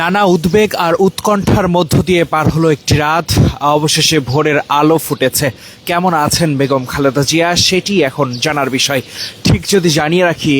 নানা উদ্বেগ আর উৎকণ্ঠার মধ্য দিয়ে পার হলো একটি রাত। অবশেষে ভোরের আলো ফুটেছে। কেমন আছেন বেগম খালেদা জিয়া? সেটি এখন জানার বিষয়। ঠিক যদি জানিয়ে রাখি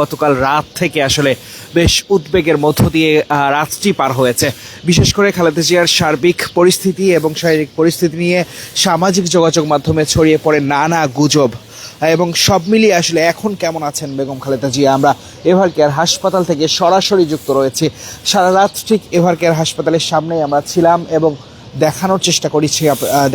গতকাল রাত থেকে আসলে বেশ উদ্বেগের মধ্য দিয়ে রাতটি পার হয়েছে। বিশেষ করে খালেদা জিয়ার সার্বিক পরিস্থিতি এবং শারীরিক পরিস্থিতি নিয়ে সামাজিক যোগাযোগ মাধ্যমে ছড়িয়ে পড়ে নানা গুজব। এবং সব মিলিয়ে আসলে এখন কেমন আছেন বেগম খালেদা জিয়া? আমরা এভার কেয়ার হাসপাতাল থেকে সরাসরি যুক্ত রয়েছি। সারা রাত ঠিক এভার কেয়ার হাসপাতালের সামনেই আমরা ছিলাম এবং দেখানোর চেষ্টা করেছি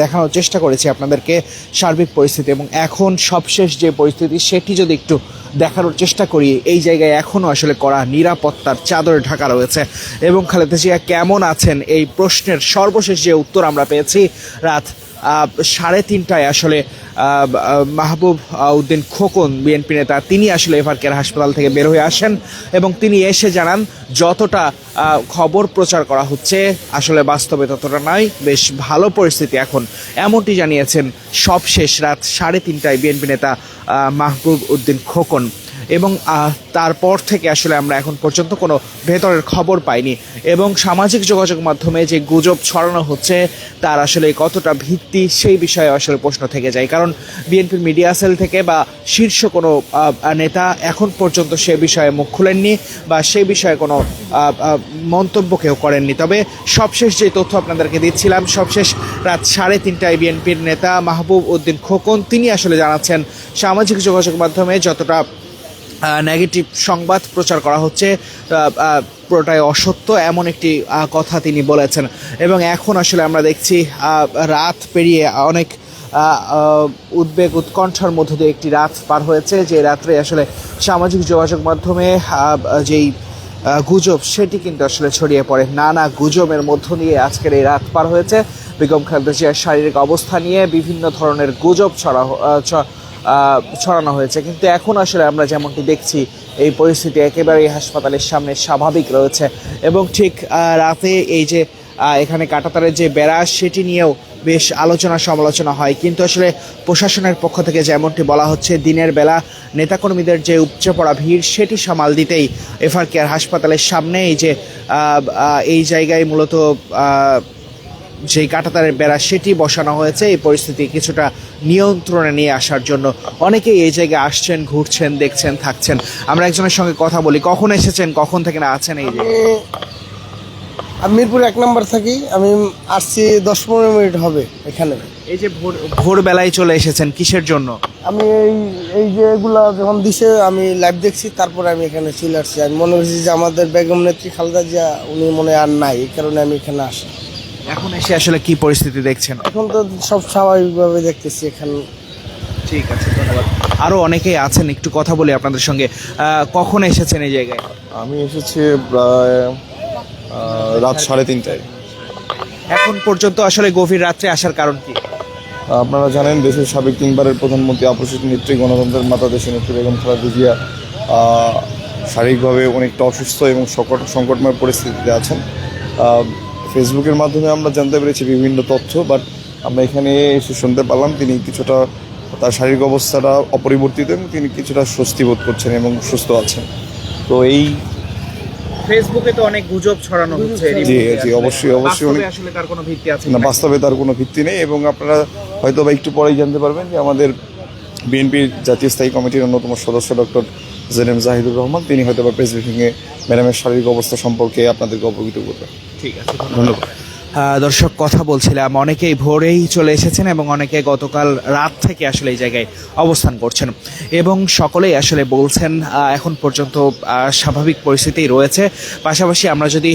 দেখানোর চেষ্টা করেছি আপনাদেরকে সার্বিক পরিস্থিতি এবং এখন সবশেষ যে পরিস্থিতি সেটি যদি একটু দেখানোর চেষ্টা করি, এই জায়গায় এখনও আসলে করা নিরাপত্তার চাদরে ঢাকা রয়েছে। এবং খালেদা জিয়া কেমন আছেন? এই প্রশ্নের সর্বশেষ যে উত্তর আমরা পেয়েছি, রাত সাড়ে তিনটায় আসলে মাহবুব উদ্দিন খোকন, বিএনপি নেতা, তিনি আসলে এভার কেয়ার হাসপাতাল থেকে বের হয়ে আসেন এবং তিনি এসে জানান, যতটা খবর প্রচার করা হচ্ছে, আসলে বাস্তবে ততটা নয়, বেশ ভালো পরিস্থিতি এখন। এমনটি জানিয়েছেন সবশেষ রাত সাড়ে তিনটায় বিএনপি নেতা মাহবুব উদ্দিন খোকন। এবং তারপর থেকে আসলে আমরা এখন পর্যন্ত কোনো ভেতরের খবর পাইনি। এবং সামাজিক যোগাযোগ মাধ্যমে যে গুজব ছড়ানো হচ্ছে, তার আসলে কতটা ভিত্তি সেই বিষয়ে আসলে প্রশ্ন থেকে যায়। কারণ বিএনপির মিডিয়া সেল থেকে বা শীর্ষ কোনো নেতা এখন পর্যন্ত সে বিষয়ে মুখ খুলেননি বা সেই বিষয়ে কোনো মন্তব্য কেউ করেননি। তবে সবশেষ যে তথ্য আপনাদেরকে দিচ্ছিলাম, সবশেষ রাত সাড়ে তিনটায় বিএনপির নেতা মাহবুব উদ্দিন খোকন, তিনি আসলে জানাচ্ছেন, সামাজিক যোগাযোগ মাধ্যমে যতটা নেগেটিভ সংবাদ প্রচার করা হচ্ছে পুরোটাই অসত্য, এমন একটি কথা তিনি বলেছেন। এবং এখন আসলে আমরা দেখছি রাত পেরিয়ে অনেক উদ্বেগ, উৎকণ্ঠার মধ্য দিয়ে একটি রাত পার হয়েছে, যে রাত্রে আসলে সামাজিক যোগাযোগ মাধ্যমে যেই গুজব, সেটি কিন্তু আসলে ছড়িয়ে পড়ে। নানা গুজবের মধ্য দিয়ে আজকের এই রাত পার হয়েছে। বেগম খালেদা জিয়ার শারীরিক অবস্থা নিয়ে বিভিন্ন ধরনের গুজব ছড়া ছড়ানো হয়েছে। কিন্তু এখন আসলে আমরা যেমনটি দেখছি, এই পরিস্থিতি একেবারেই হাসপাতালের সামনে স্বাভাবিক রয়েছে। এবং ঠিক রাতে এই যে এখানে কাটাতারের যে বেড়া, সেটি নিয়েও বেশ আলোচনা সমালোচনা হয়। কিন্তু আসলে প্রশাসনের পক্ষ থেকে যেমনটি বলা হচ্ছে, দিনের বেলা নেতাকর্মীদের যে উপচে পড়া ভিড়, সেটি সামাল দিতেই এফআর কেয়ার হাসপাতালের সামনে এই যে এই জায়গায় মূলত যেই কাঁটাতারের বেড়া সেটি বসানো হয়েছে। এই পরিস্থিতি কিছুটা নিয়ন্ত্রণে নিয়ে আসার জন্য অনেকেই এই জায়গায় আসছেন ঘুরছেন দেখছেন থাকছেন। আমরা একজনের সঙ্গে কথা বলি কখন এসেছেন কখন থেকে না আছেন এই আমি মিরপুর এক নম্বর থাকি আমি আসছি দশ পনেরো মিনিট হবে এখানে। এই যে ভোর ভোরবেলায় চলে এসেছেন কিসের জন্য? আমি এই এই যে এগুলা যখন দিছে আমি লাইভ দেখছি তারপরে আমি এখানে চলে আসছি। আমি মনে করছি যে আমাদের বেগম নেত্রী খালেদা জিয়া উনি মনে হয় আর নাই এই কারণে আমি এখানে আসি। এখন এসে আসলে কি পরিস্থিতি দেখছেন? এখন তো সব স্বাভাবিকভাবে দেখতেছি এখানে। ঠিক আছে ধন্যবাদ। আরও অনেকেই আছেন একটু কথা বলি আপনাদের সঙ্গে। কখন এসেছেন এই জায়গায়? আমি এসেছি প্রায় রাত সাড়ে তিনটায়। এখন পর্যন্ত আসলে গভীর রাত্রে আসার কারণ কি? আপনারা জানেন দেশের সাবেক তিনবারের প্রধানমন্ত্রী অপরিচিত নেত্রী গণতন্ত্রের মাতা দেশের নেত্রী বেগম খালেদা জিয়া শারীরিকভাবে অনেকটা অসুস্থ এবং সংকট সংকটময় পরিস্থিতিতে আছেন। ফেসবুকের মাধ্যমে আমরা জানতে পেরেছি বিভিন্ন তথ্য বাট আমরা এখানে এসে শুনতে পারলাম তিনি কিছুটা তার শারীরিক অবস্থাটা অপরিবর্তিত এবং তিনি কিছুটা স্বস্তি বোধ করছেন এবং সুস্থ আছেন। তো এই ফেসবুকে তো অনেক গুজব ছড়ানো হচ্ছে জি, জি, অবশ্যই, অবশ্যই অনেক- আসলে তার কোনো ভিত্তি আছে না বাস্তবে তার কোনো ভিত্তি নেই এবং আপনারা হয়তো বা একটু পরেই জানতে পারবেন যে আমাদের বিএনপির জাতীয় স্থায়ী কমিটির অন্যতম সদস্য ডক্টর জেনেম জাহিদুর রহমান তিনি হয়তো বা প্রেস ব্রিফিংয়ে ম্যাডামের শারীরিক অবস্থা সম্পর্কে আপনাদেরকে অবহিত করবেন। ঠিক আছে ধন্যবাদ। দর্শক কথা বলছিলাম। অনেকেই ভোরেই চলে এসেছেন এবং অনেকে গতকাল রাত থেকে আসলে এই জায়গায় অবস্থান করছেন এবং সকলেই আসলে বলছেন এখন পর্যন্ত স্বাভাবিক পরিস্থিতি রয়েছে। পাশাপাশি আমরা যদি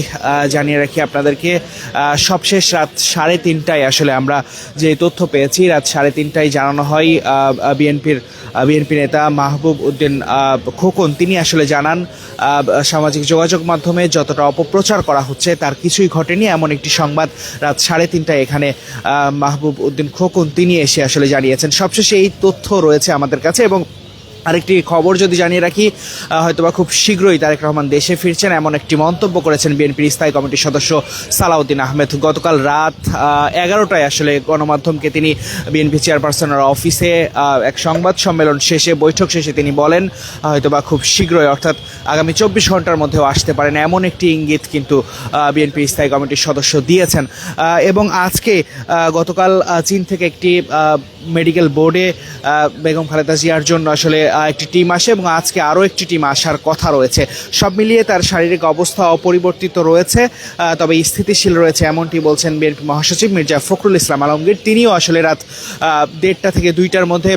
জানিয়ে রাখি আপনাদেরকে সবশেষ রাত সাড়ে তিনটায় আসলে আমরা যে তথ্য পেয়েছি, রাত সাড়ে তিনটায় জানানো হয় বিএনপির বিএনপি নেতা মাহবুব উদ্দিন খোকন। তিনি আসলে জানান সামাজিক যোগাযোগ মাধ্যমে যতটা অপপ্রচার করা হচ্ছে, তার কিছুই ঘটেনি, এমন একটি সংবাদ রাত সাড়ে তিনটায় এখানে মাহবুব উদ্দিন খোকন, তিনি এসে আসলে জানিয়েছেন। সবশেষে এই তথ্য রয়েছে আমাদের কাছে এবং আরেকটি খবর যদি জানিয়ে রাখি হয়তোবা খুব শীঘ্রই তারেক রহমান দেশে ফিরছেন এমন একটি মন্তব্য করেছেন বিএনপির স্থায়ী কমিটির সদস্য সালাউদ্দিন আহমেদ। গতকাল রাত এগারোটায় আসলে গণমাধ্যমকে তিনি বিএনপি চেয়ারপারসনের অফিসে এক সংবাদ সম্মেলন শেষে, বৈঠক শেষে তিনি বলেন হয়তোবা খুব শীঘ্রই, অর্থাৎ আগামী চব্বিশ ঘণ্টার মধ্যেও আসতে পারেন এমন একটি ইঙ্গিত কিন্তু বিএনপি স্থায়ী কমিটির সদস্য দিয়েছেন। এবং আজকে গতকাল চীন থেকে একটি মেডিকেল বোর্ডে বেগম খালেদা জিয়ার জন্য আসলে একটি টিম আসে এবং আজকে আরও একটি টিম আসার কথা রয়েছে। সব মিলিয়ে তার শারীরিক অবস্থা অপরিবর্তিত রয়েছে তবে স্থিতিশীল রয়েছে এমনটি বলছেন বিএনপি মহাসচিব মির্জা ফখরুল ইসলাম আলমগীর। তিনিও আসলে রাত দেড়টা থেকে দুইটার মধ্যে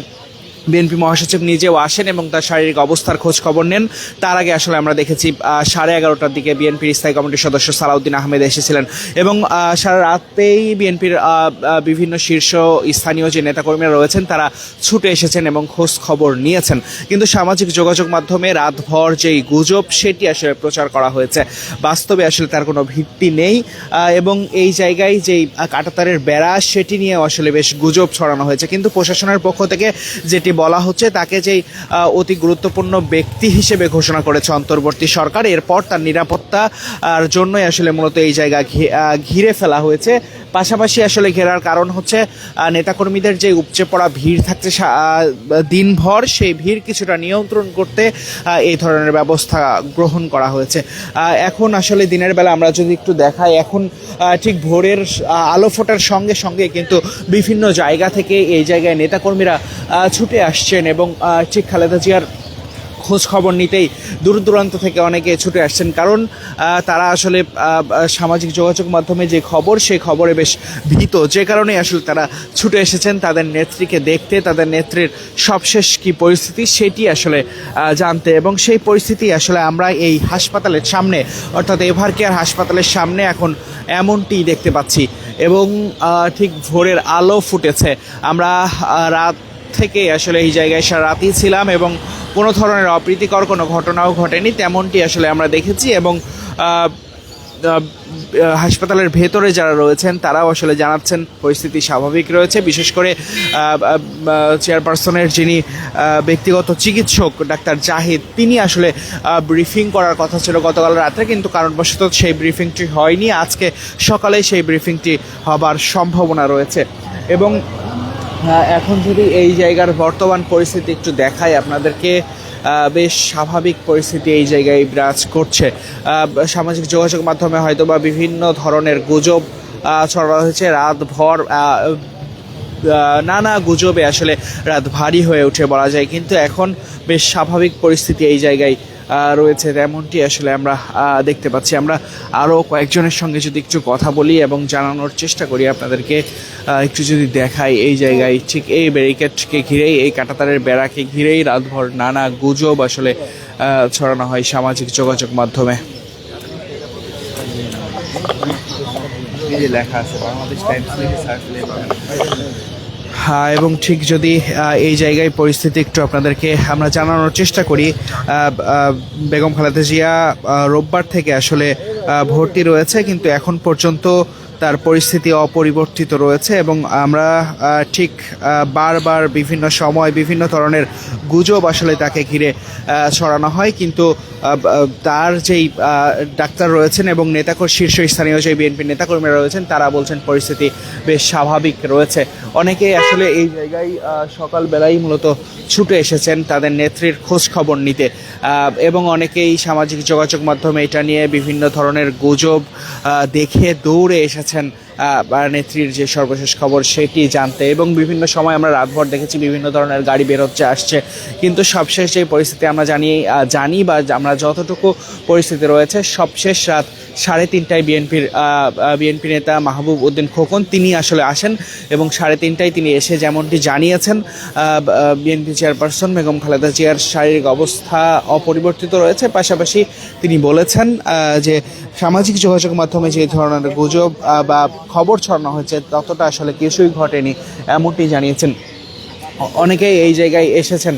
বিএনপি মহাসচিব নিজেও আসেন এবং তার শারীরিক অবস্থার খোঁজ খবর নেন। তার আগে আসলে আমরা দেখেছি সাড়ে এগারোটার দিকে বিএনপির স্থায়ী কমিটির সদস্য সালাউদ্দিন আহমেদ এসেছিলেন এবং সারা রাতেই বিএনপির বিভিন্ন শীর্ষ স্থানীয় যে নেতাকর্মীরা রয়েছেন তারা ছুটে এসেছেন এবং খোঁজ খবর নিয়েছেন। কিন্তু সামাজিক যোগাযোগ মাধ্যমে রাতভর যেই গুজব, সেটি আসলে প্রচার করা হয়েছে। বাস্তবে আসলে তার কোনো ভিত্তি নেই এবং এই জায়গায় যেই কাটাতারের বেড়া, সেটি নিয়ে আসলে বেশ গুজব ছড়ানো হয়েছে। কিন্তু প্রশাসনের পক্ষ থেকে যেটি বলা হচ্ছে তাকে যেই অতি গুরুত্বপূর্ণ ব্যক্তি হিসেবে ঘোষণা করেছে অন্তর্বর্তী সরকার, এরপর তার নিরাপত্তার জন্যই আসলে মূলত এই জায়গা ঘিরে ফেলা হয়েছে। পাশাপাশি আসলে ঘেরার কারণ হচ্ছে নেতাকর্মীদের যে উপচে পড়া ভিড় থাকছে দিনভর, সেই ভিড় কিছুটা নিয়ন্ত্রণ করতে এই ধরনের ব্যবস্থা গ্রহণ করা হয়েছে। এখন আসলে দিনের বেলা আমরা যদি একটু দেখাই, এখন ঠিক ভোরের আলো ফোটার সঙ্গে সঙ্গে কিন্তু বিভিন্ন জায়গা থেকে এই জায়গায় নেতাকর্মীরা ছুটে আসছেন এবং ঠিক খালেদা জিয়ার খোঁজ খবর নিতেই দূর দূরান্ত থেকে অনেকে ছুটে আসছেন। কারণ তারা আসলে সামাজিক যোগাযোগ মাধ্যমে যে খবর, সেই খবরে বেশ ভীত। যে কারণে আসলে তারা ছুটে এসেছেন, তাদের নেত্রীকে দেখতে, তাদের নেত্রীর সবশেষ কি পরিস্থিতি সেটি আসলে জানতে। এবং সেই পরিস্থিতি আসলে আমরা এই হাসপাতালের সামনে, অর্থাৎ এভার কেয়ার হাসপাতালের সামনে এখন এমনটি দেখতে পাচ্ছি। এবং ঠিক ভোরের আলো ফুটেছে। আমরা রাত থেকে আসলে এই জায়গায় সারা রাতই ছিলাম এবং কোনো ধরনের অপ্রীতিকর কোনো ঘটনাও ঘটেনি, তেমনটি আসলে আমরা দেখেছি এবং হাসপাতালের ভেতরে যারা রয়েছেন তারাও আসলে জানাচ্ছেন পরিস্থিতি স্বাভাবিক রয়েছে। বিশেষ করে চেয়ারপারসনের যিনি ব্যক্তিগত চিকিৎসক ডাক্তার জাহিদ, তিনি আসলে ব্রিফিং করার কথা ছিল গতকাল রাত্রে কিন্তু কারণবশত সেই ব্রিফিংটি হয়নি। আজকে সকালে সেই ব্রিফিংটি হবার সম্ভাবনা রয়েছে। এবং এখন যদি এই জায়গার বর্তমান পরিস্থিতি একটু দেখাই আপনাদেরকে বেশ স্বাভাবিক পরিস্থিতি এই জায়গায় বিরাজ করছে। সামাজিক যোগাযোগ মাধ্যমে হয়তো বা বিভিন্ন ধরনের গুজব ছড়ানো হয়েছে। রাত ভর নানা গুজবে আসলে রাত ভারী হয়ে উঠে বলা যায়। কিন্তু এখন বেশ স্বাভাবিক পরিস্থিতি এই জায়গায় রয়েছে তেমনটি আসলে আমরা দেখতে পাচ্ছি। আমরা আরও কয়েকজনের সঙ্গে যদি একটু কথা বলি এবং জানানোর চেষ্টা করি আপনাদেরকে একটু যদি দেখাই এই জায়গায়, ঠিক এই ব্যারিকেডকে ঘিরেই, এই কাঁটাতারের বেড়াকে ঘিরেই রাতভর নানা গুজব আসলে ছড়ানো হয় সামাজিক যোগাযোগ মাধ্যমে। লেখা আছে, বাংলাদেশ টাইমস লিখে সার্চ এবং ঠিক যদি এই জায়গায় পরিস্থিতি একটু আপনাদেরকে আমরা জানানোর চেষ্টা করি বেগম খালেদা জিয়া রোববার থেকে আসলে ভর্তি রয়েছে, কিন্তু এখন পর্যন্ত তার পরিস্থিতি অপরিবর্তিত রয়েছে এবং আমরা ঠিক বারবার বিভিন্ন সময় বিভিন্ন ধরনের গুজব আসলে তাকে ঘিরে ছড়ানো হয়। কিন্তু তার যেই ডাক্তার রয়েছেন এবং নেতাকর শীর্ষ স্থানীয় যে বিএনপি নেতাকর্মীরা রয়েছেন, তারা বলছেন পরিস্থিতি বেশ স্বাভাবিক রয়েছে। অনেকেই আসলে এই জায়গায় সকালবেলাই মূলত ছুটে এসেছেন তাদের নেত্রীর খোঁজ খবর নিতে। এবং অনেকেই সামাজিক যোগাযোগ মাধ্যমে এটা নিয়ে বিভিন্ন ধরনের গুজব দেখে দৌড়ে এসেছেন আহ, বা নেত্রীর যে সর্বশেষ খবর সেটি জানতে এবং বিভিন্ন সময় আমরা রাতভর দেখেছি বিভিন্ন ধরনের গাড়ি বেরোচ্ছে, আসছে। কিন্তু সবশেষ যে পরিস্থিতি আমরা জানি জানি বা আমরা যতটুকু পরিস্থিতি রয়েছে, সবশেষ রাত সাড়ে তিনটায় বিএনপির বিএনপি নেতা মাহবুব উদ্দিন খোকন, তিনি আসলে আসেন এবং সাড়ে তিনটায় তিনি এসে যেমনটি জানিয়েছেন বিএনপি চেয়ারপারসন বেগম খালেদা জিয়ার শারীরিক অবস্থা অপরিবর্তিত রয়েছে। পাশাপাশি তিনি বলেছেন যে সামাজিক যোগাযোগ মাধ্যমে যে ধরনের গুজব বা খবর ছড়ানো হয়েছে ততটা আসলে কিছুই ঘটেনি এমনটি জানিয়েছেন। অনেকেই এই জায়গায় এসেছেন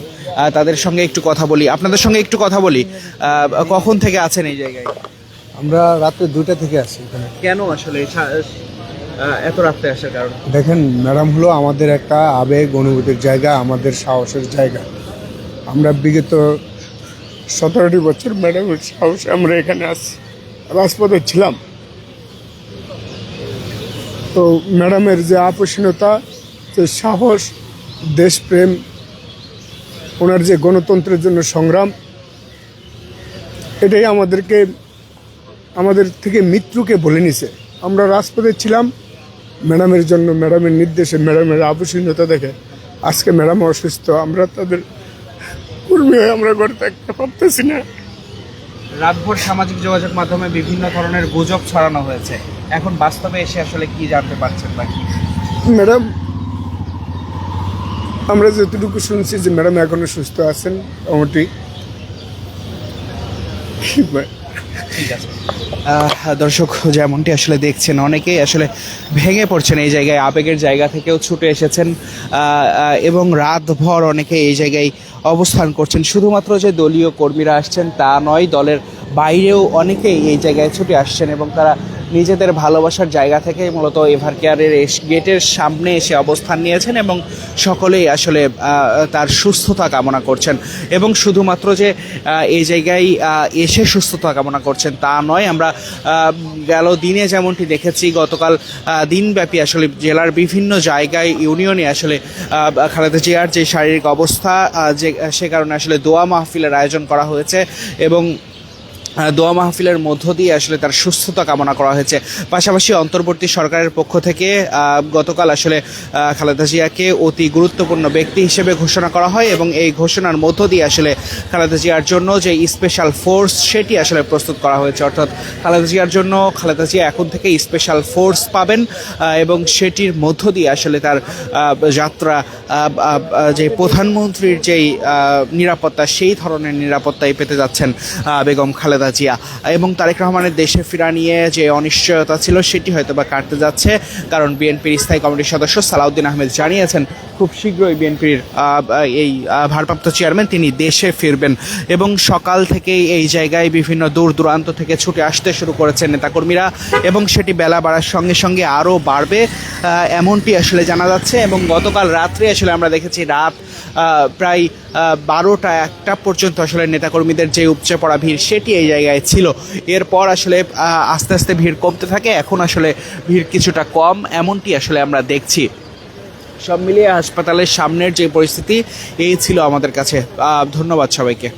তাদের সঙ্গে একটু কথা বলি। আপনাদের সঙ্গে একটু কথা বলি কখন থেকে আছেন এই জায়গায়? আমরা রাত্রে দুইটা থেকে আসি কেন আসলে এত রাত্রে আসার কারণ? দেখেন ম্যাডাম হলো আমাদের একটা আবেগ অনুভূতির জায়গা আমাদের সাহসের জায়গা। আমরা বিগত সতেরোটি বছর ম্যাডামের সাহসে আমরা এখানে আছি। রাজপথে ছিলাম। তো ম্যাডামের যে আপোষণীয়তা যে সাহস, দেশপ্রেম, ওনার যে গণতন্ত্রের জন্য সংগ্রাম, এটাই আমাদেরকে, আমাদের থেকে মৃত্যুকে বলে নিছে। আমরা রাজপথে ছিলাম, ম্যাডামের জন্য, ম্যাডামের নির্দেশে, ম্যাডামের আপোষণীয়তা দেখে। আজকে ম্যাডাম অসুস্থ, আমরা তাদের কর্মী হয়ে আমরা ঘরে থাকতে পারতেছি না। রাতভর সামাজিক যোগাযোগ মাধ্যমে বিভিন্ন ধরনের গুজব ছড়ানো হয়েছে। এখন বাস্তবে এসে আসলে কি জানতে পারছেন বা কি? ম্যাডাম আমরা যতটুকু শুনছি যে ম্যাডাম এখনও সুস্থ আছেন মোটামুটি ঠিক আছে। দর্শক, যেমনটি আসলে দেখছেন, অনেকেই আসলে ভেঙে পড়ছেন এই জায়গায়, আবেগের জায়গা থেকেও ছুটে এসেছেন এবং রাতভর অনেকে এই জায়গায় অবস্থান করছেন। শুধুমাত্র যে দলীয় কর্মীরা আসছেন তা নয়, দলের বাইরেও অনেকেই এই জায়গায় ছুটে আসছেন এবং তারা নিজেদের ভালোবাসার জায়গা থেকে মূলত এভার কেয়ারের গেটের সামনে এসে অবস্থান নিয়েছেন এবং সকলেই আসলে তার সুস্থতা কামনা করছেন। এবং শুধুমাত্র যে এই জায়গায় এসে সুস্থতা কামনা করছেন তা নয়, আমরা গেল দিনে যেমনটি দেখেছি, গতকাল দিনব্যাপী আসলে জেলার বিভিন্ন জায়গায় ইউনিয়নে আসলে খালেদা জিয়ার যে শারীরিক অবস্থা যে, সে কারণে আসলে দোয়া মাহফিলের আয়োজন করা হয়েছে এবং দোয়া মাহফিলের মধ্য দিয়ে আসলে তার সুস্থতা কামনা করা হয়েছে। পাশাপাশি অন্তর্বর্তী সরকারের পক্ষ থেকে গতকাল আসলে খালেদা জিয়াকে অতি গুরুত্বপূর্ণ ব্যক্তি হিসেবে ঘোষণা করা হয় এবং এই ঘোষণার মধ্য দিয়ে আসলে খালেদা জিয়ার জন্য যে স্পেশাল ফোর্স সেটি আসলে প্রস্তুত করা হয়েছে। অর্থাৎ খালেদা জিয়ার জন্য খালেদা জিয়া এখন থেকে স্পেশাল ফোর্স পাবেন এবং সেটির মধ্য দিয়ে আসলে তার যাত্রা যে প্রধানমন্ত্রীর যেই নিরাপত্তা, সেই ধরনের নিরাপত্তাই পেতে যাচ্ছেন বেগম খালেদা জিয়া এবং তারেক রহমানের দেশে ফেরা নিয়ে যে অনিশ্চয়তা ছিল, সেটি হয়তো বা কাটতে যাচ্ছে। কারণ বিএনপির স্থায়ী কমিটির সদস্য সালাউদ্দিন আহমেদ জানিয়েছেন, খুব শীঘ্রই বিএনপির এই ভারপ্রাপ্ত চেয়ারম্যান তিনি দেশে ফিরবেন এবং সকাল থেকেই এই জায়গায় বিভিন্ন দূর দূরান্ত থেকে ছুটে আসতে শুরু করেছেন নেতাকর্মীরা এবং সেটি বেলা বাড়ার সঙ্গে সঙ্গে আরও বাড়বে এমনটি আসলে জানা যাচ্ছে এবং গতকাল রাত্রে আসলে আমরা দেখেছি রাত প্রায় বারোটা একটা পর্যন্ত আসলে নেতাকর্মীদের যে উপচে পড়া ভিড় সেটি এই জায়গায় ছিল। এরপর আসলে আস্তে আস্তে ভিড় কমতে থাকে। এখন আসলে ভিড় কিছুটা কম, এমনটি আসলে আমরা দেখছি। সব মিলিয়ে হাসপাতালের সামনের যে পরিস্থিতি, এই ছিল আমাদের কাছে। ধন্যবাদ সবাইকে।